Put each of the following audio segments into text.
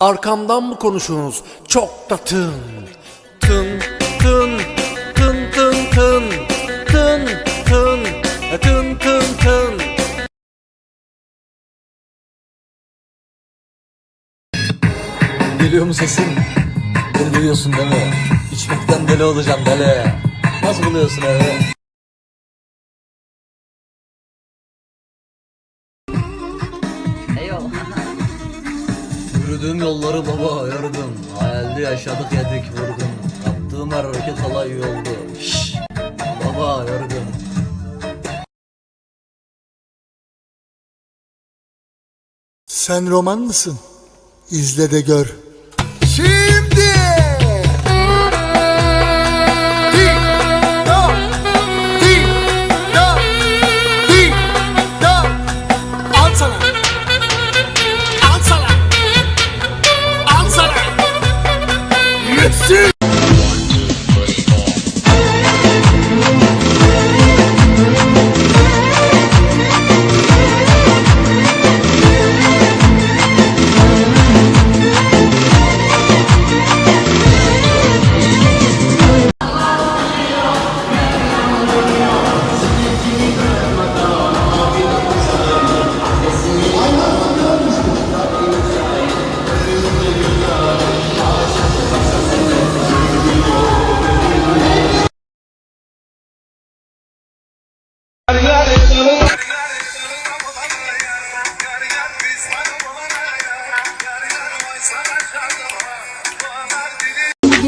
Arkamdan mı konuşunuz? Çok da tın. Tın tın tın tın tın tın tın e, tın tın tın. Geliyor mu sesim? Beni duyuyorsun değil mi? İçmekten deli olacağım deli. Nasıl buluyorsun evi? Yürüdüğüm yolları baba ayırdım. Hayalde yaşadık yedik vurdum. Yaptığım her hareket alay yoldu. Şşş. Baba ayırdım. Sen roman mısın? İzle de gör. Şimdi! See!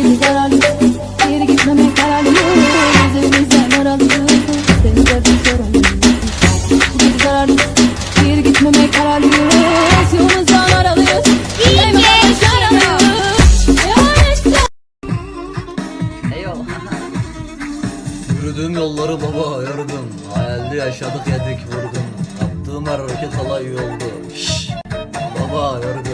Geri kararlı, geri gitmeme kararlıyım Gözlerimizden aralıyım, seni de bir sorun Geri kararlı, geri gitmeme kararlıyım Yolumuzdan aralıyız, eyvallah şaralıyız Eyvallah. Yürüdüğüm yolları baba ayırdım. Hayalde yaşadık yedik vurdum. Yaptığım her hareket alay yoldu. Şşş. Baba ayırdım.